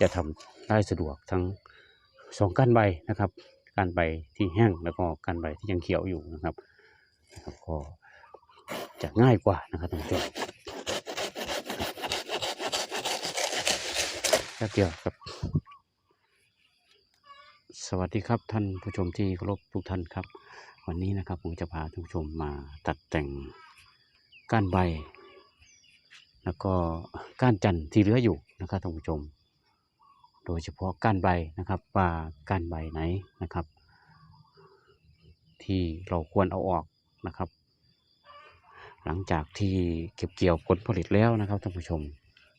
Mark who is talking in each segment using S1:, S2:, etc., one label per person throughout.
S1: จะทำได้สะดวกทั้งสองก้านใบนะครับก้านใบที่แห้งแล้วก็ก้านใบที่ยังเขียวอยู่นะครับนะครับก็จะง่ายกว่านะครับท่านผู้ชมแป๊บเดียวครับ สวัสดีครับท่านผู้ชมที่เคารพทุกท่านครับ วันนี้นะครับผมจะพาท่านผู้ชมมาตัดแต่งก้านใบ แล้วก็ก้านจันทร์ที่เหลืออยู่นะครับท่านผู้ชม โดยเฉพาะก้านใบนะครับว่าก้านใบไหนนะครับ ที่เราควรเอาออกนะครับ หลังจากที่เก็บเกี่ยวผลผลิตแล้วนะครับท่านผู้ชม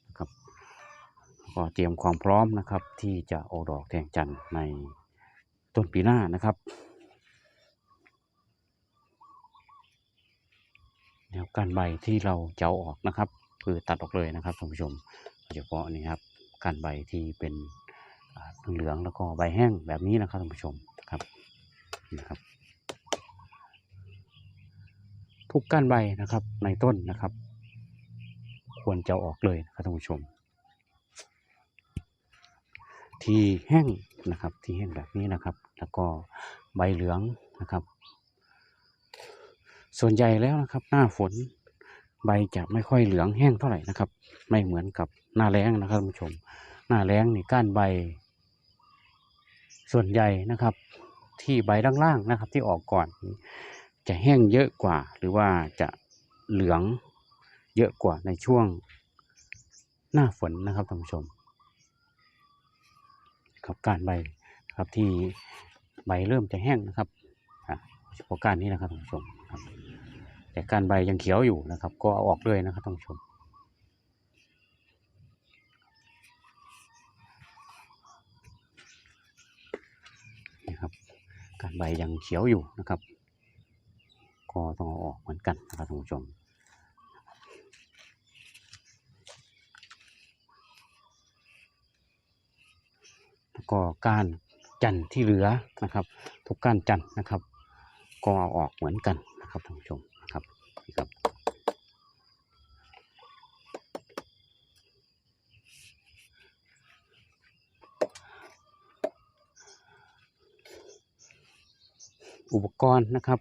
S1: นะครับก็เตรียมความพร้อมนะครับที่จะออกดอกแทงจันทร์ในต้นปีหน้านะครับแนวการใบที่เราจะเอาออกนะครับ คือตัดออกเลยนะครับท่านผู้ชมโดยเฉพาะนี่ครับ การใบที่เป็นเหลืองแล้วก็ใบแห้งแบบนี้นะครับท่านผู้ชมครับนะครับ ทุกก้านใบนะครับในต้นนะครับ ควรจะเอาออกเลยนะครับท่านผู้ชม ที่แห้งนะครับที่แห้งแบบนี้นะครับ แล้วก็ใบเหลืองนะครับ ส่วนใหญ่แล้วนะครับ หน้าฝน ใบจะไม่ค่อยเหลืองแห้งเท่าไหร่นะครับ ไม่เหมือนกับหน้าแล้งนะครับท่านผู้ชม หน้าแล้งนี่ก้านใบ ส่วนใหญ่นะครับ ที่ใบล่างๆนะครับ ที่ออกก่อน จะแห้งเยอะกว่า หรือว่าจะเหลืองเยอะกว่าในช่วงหน้าฝนนะครับท่านผู้ชมครับการใบครับที่ใบเริ่มจะแห้งนะครับอะเฉพาะการนี้นะครับท่านผู้ชมครับ แต่การใบยังเขียวอยู่นะครับ ก็เอาออกเลยนะครับท่านผู้ชมนี่ครับการใบยังเขียวอยู่นะครับ ก็ต้องเอาออกเหมือนกันนะครับท่านผู้ชมก็ก้านจันที่เหลือนะครับ ทุกก้านจันนะครับ ก็เอาออกเหมือนกันนะครับท่านผู้ชมนะครับนี่ครับ อุปกรณ์นะครับ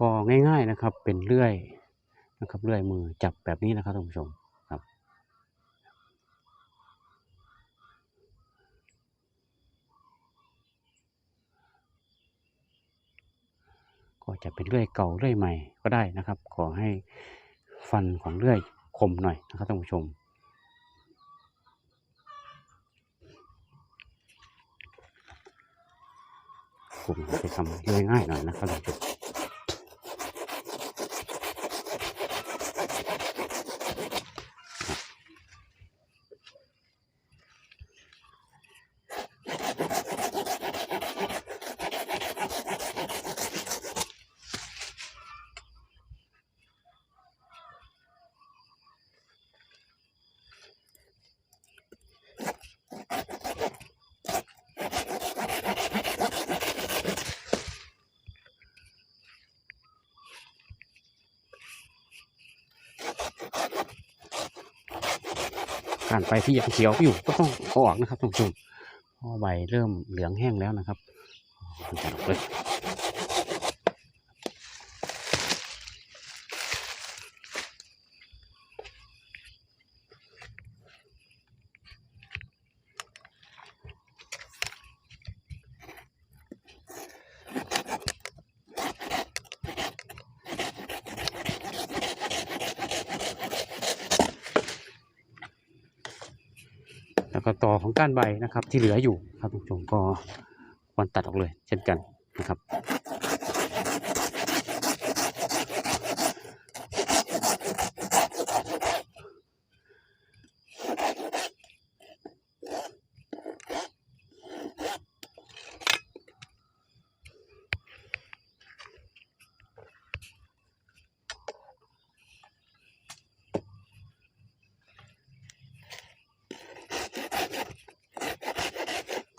S1: ก็ง่าย ๆนะครับ เป็นเลื่อยนะครับเลื่อยมือจับแบบนี้นะครับท่านผู้ชมครับ ก็จะเป็นเลื่อยเก่าเลื่อยใหม่ก็ได้นะครับ ขอให้ฟันของเลื่อยคมหน่อยนะครับท่านผู้ชม ผมจะทำง่ายๆหน่อยนะครับานไปที่ยังเขียวอยู่ก็ต้องเอาออกนะครับท่านผู้ชมพอใบเริ่มเหลืองแห้งแล้วนะครับมันจะออกเลย อของก้านใบนะครับ ที่เหลืออยู่ครับท่านผู้ชมก็ควรตัดออกเลย เช่นกันนะครับ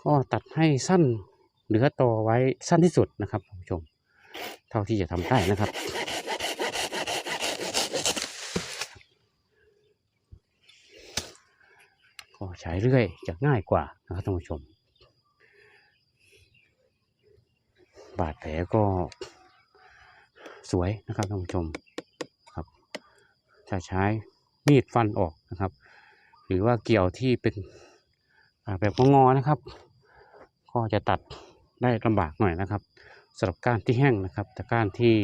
S1: ก็ตัด ให้สั้นเหลือต่อไว้สั้นที่สุดนะครับท่านผู้ชม เท่าที่จะทำได้นะครับ ก็ใช้เรื่อยจะง่ายกว่านะครับท่านผู้ชม บาดแผลก็สวยนะครับท่านผู้ชมครับถ้าใช้มีดฟันออกนะครับ หรือว่าเกี่ยวที่เป็นแบบงอๆนะครับ ก็จะตัดได้ลำบากหน่อยนะครับสำหรับก้านที่แห้งนะครับ แต่ก้านที่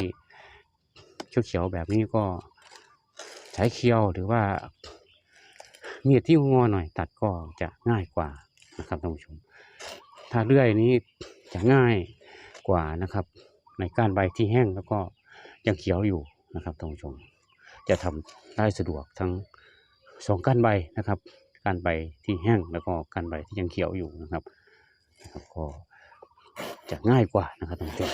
S1: เขียวๆแบบนี้ก็ใช้เคียวหรือว่ามีดที่งอหน่อยตัดก็จะง่ายกว่านะครับท่านผู้ชม ถ้าเลื่อยนี้จะง่ายกว่านะครับ ในก้านใบที่แห้งแล้วก็ยังเขียวอยู่นะครับท่านผู้ชม จะทำได้สะดวกทั้งสองก้านใบนะครับก้านใบที่แห้งแล้วก็ก้านใบที่ยังเขียวอยู่นะครับ ก็จะง่ายกว่านะครับท่านผู้ชม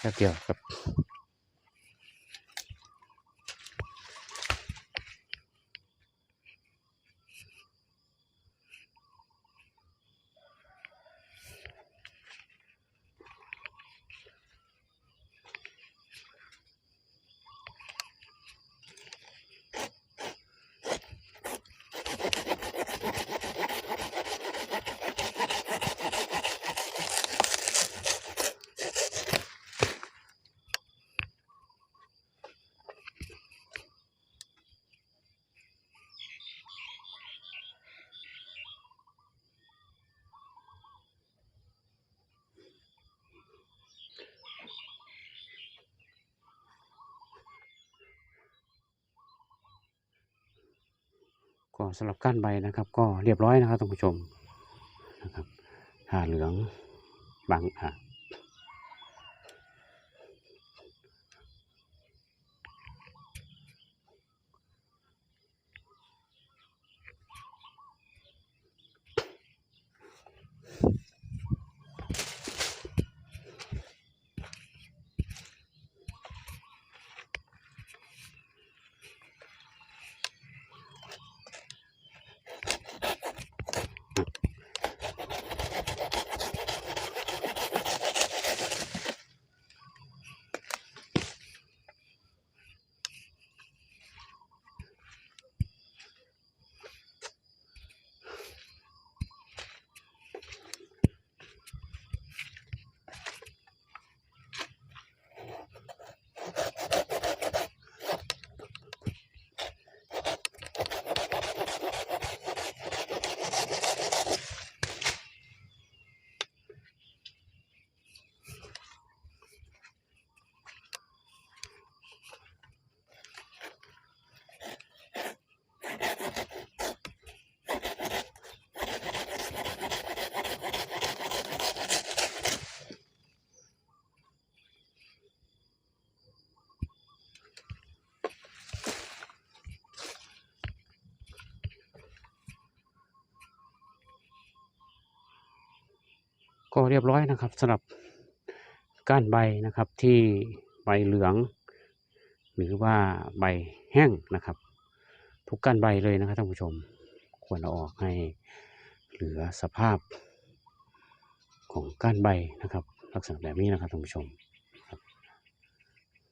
S1: แค่เดียวครับ ก็สำหรับก้านใบนะครับ ก็เรียบร้อยนะครับท่านผู้ชมนะครับหาเหลืองบางอะ ก็เรียบร้อยนะครับสำหรับก้านใบนะครับที่ใบเหลือง หรือว่าใบแห้งนะครับ ทุกก้านใบเลยนะครับท่านผู้ชม ควรเอาออกให้เหลือสภาพของก้านใบนะครับ ลักษณะแบบนี้นะครับท่านผู้ชม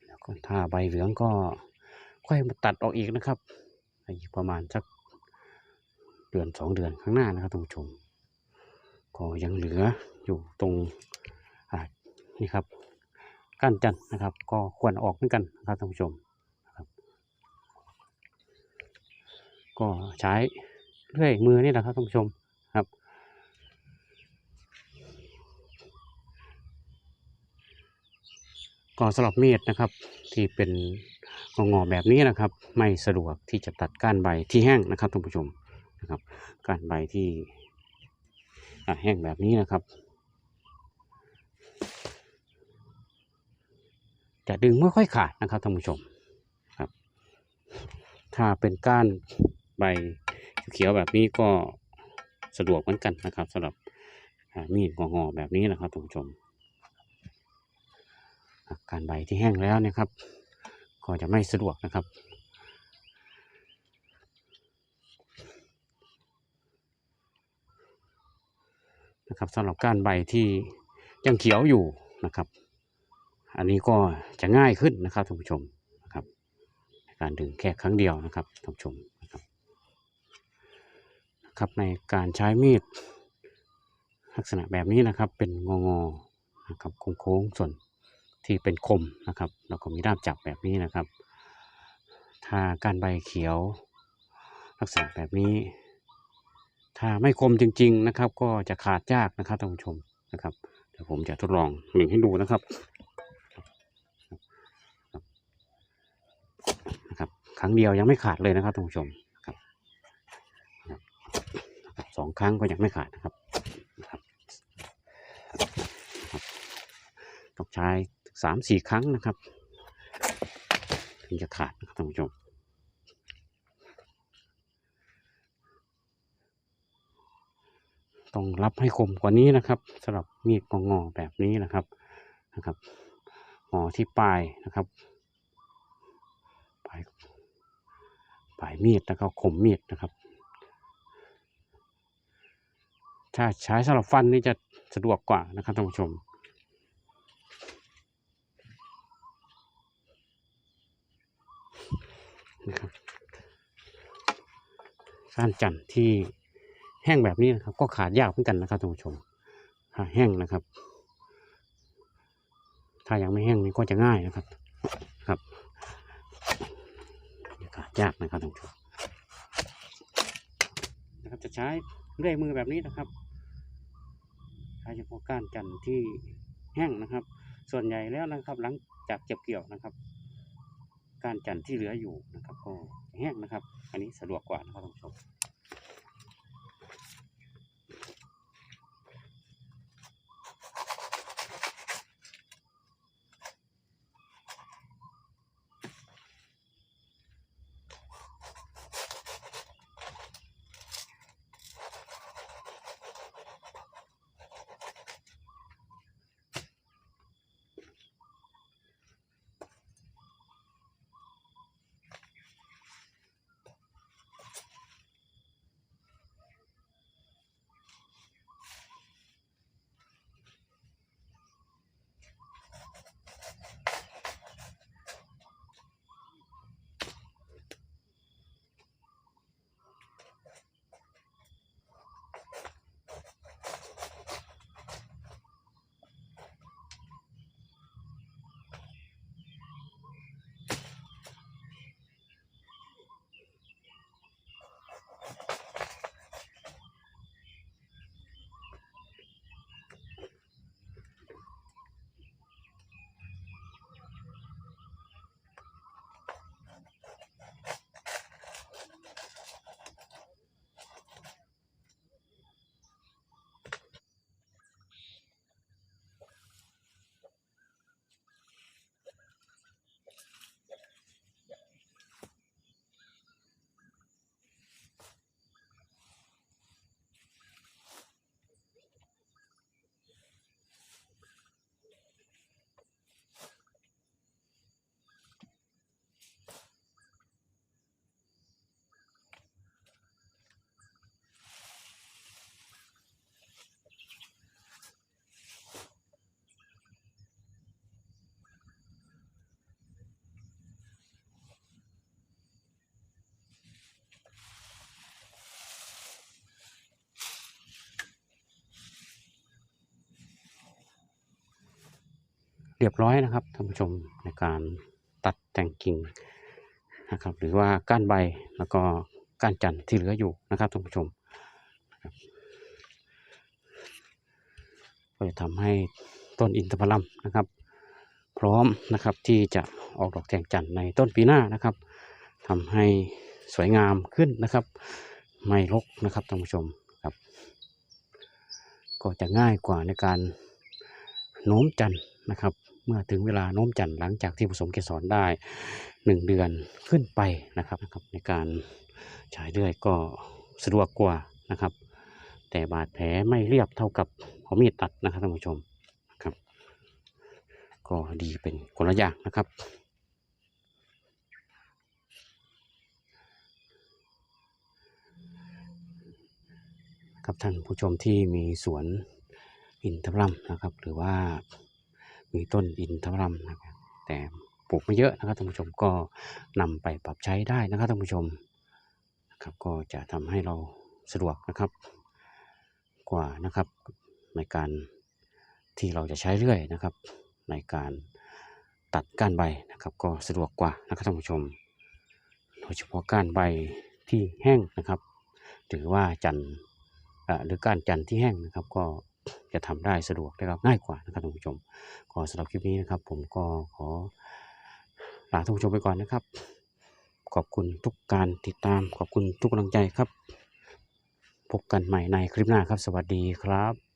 S1: แล้วก็ถ้าใบเหลืองก็ค่อยมาตัดออกอีกนะครับอีกประมาณสักเดือนสองเดือนข้างหน้านะครับท่านผู้ชม ก็ยังเหลือ อยู่ตรงนี่ครับก้านจันทร์นะครับ ก็ควรออกเหมือนกันนะครับท่านผู้ชมนะครับ ก็ใช้เลื่อยมือนี่แหละครับท่านผู้ชมครับ ก็สำหรับมีดนะครับที่เป็นงอแบบนี้นะครับ ไม่สะดวกที่จะตัดก้านใบที่แห้งนะครับท่านผู้ชมนะครับก้านใบที่แห้งแบบนี้นะครับ จะดึงไม่ค่อยขาดนะครับท่านผู้ชมครับ ถ้าเป็นก้านใบเขียวแบบนี้ก็สะดวกเหมือนกันนะครับสำหรับมีดงอๆแบบนี้นะครับท่านผู้ชมการใบที่แห้งแล้วนะครับ ก็จะไม่สะดวกนะครับนะครับสำหรับก้านใบที่ยังเขียวอยู่นะครับ อันนี้ก็จะง่ายขึ้นนะครับท่านผู้ชมนะครับ การดึงแค่ครั้งเดียวนะครับท่านผู้ชมนะครับครับในการใช้มีดลักษณะแบบนี้นะครับเป็นงองนะครับโค้งส่วนที่เป็นคมนะครับแล้วก็มีด้ามจับแบบนี้นะครับ ถ้าการใบเขียว ลักษณะแบบนี้ ถ้าไม่คมจริง ๆนะครับ ก็จะขาดยากนะครับท่านผู้ชมนะครับเดี๋ยวผมจะทดลองหนึ่งให้ดูนะครับนะ ครั้งเดียวยังไม่ขาดเลยนะครับท่านผู้ชมครับสองครั้งก็ยังไม่ขาดนะครับต้องใช้สามสี่ครั้งนะครับ ถึงจะขาดนะครับท่านผู้ชมต้องรับให้คมกว่านี้นะครับสำหรับมีดงอแบบนี้นะครับนะครับงอที่ปลายนะครับปลาย ปลายมีดแล้วก็คมมีดนะครับ ถ้าใช้สำหรับฟันนี่จะสะดวกกว่านะครับท่านผู้ชมนะครับก้านจันทร์ที่แห้งแบบนี้นะครับ ก็ขาดยากเหมือนกันนะครับท่านผู้ชมถ้าแห้งนะครับ ถ้ายังไม่แห้งนี่ก็จะง่ายนะครับขาด ยากนะครับท่านผู้ชมนะครับจะใช้เลื่อยมือแบบนี้นะครับใช้เฉพาะก้านจันทร์ที่แห้งนะครับ ส่วนใหญ่แล้วนะครับ หลังจากเก็บเกี่ยวนะครับ ก้านจันทร์ที่เหลืออยู่นะครับ ก็แห้งนะครับ อันนี้สะดวกกว่านะครับท่านผู้ชม เรียบร้อยนะครับท่านผู้ชมในการตัดแต่งกิ่งนะครับ หรือว่าก้านใบแล้วก็ก้านจันทร์ที่เหลืออยู่นะครับท่านผู้ชมก็จะทำให้ต้นอินทผลัมนะครับ พร้อมนะครับที่จะออกดอกแทงจันทร์ในต้นปีหน้านะครับทำให้สวยงามขึ้นนะครับ ไม่รกนะครับท่านผู้ชมครับ ก็จะง่ายกว่าในการโน้มจันทร์นะครับ เมื่อถึงเวลาโน้มจันทร์หลังจากที่ผสมเกสรได้หนึ่งเดือนขึ้นไปนะครับนะครับ ในการฉายเลื่อยก็สะดวกกว่านะครับ แต่บาดแผลไม่เรียบเท่ากับเอามีดตัดนะครับท่านผู้ชมนะครับ ก็ดีเป็นคนละอย่างนะครับครับท่านผู้ชมที่มีสวนอินทผลัมนะครับ หรือว่า มีต้นอินทผลัมนะครับแต่ปลูกไม่เยอะนะครับท่านผู้ชมก็นำไปปรับใช้ได้นะครับท่านผู้ชมนะครับก็จะทำให้เราสะดวกนะครับกว่านะครับในการที่เราจะใช้เรื่อยนะครับ ในการตัดก้านใบนะครับ ก็สะดวกกว่านะครับท่านผู้ชม โดยเฉพาะก้านใบที่แห้งนะครับ หรือว่าจันหรือก้านจันที่แห้งนะครับ ก็ จะทำได้สะดวกนะครับง่ายกว่านะครับท่านผู้ชมก็สำหรับคลิปนี้นะครับ ผมก็ขอลาท่านผู้ชมไปก่อนนะครับ ขอบคุณทุกการติดตาม ขอบคุณทุกกำลังใจครับ พบกันใหม่ในคลิปหน้าครับ สวัสดีครับ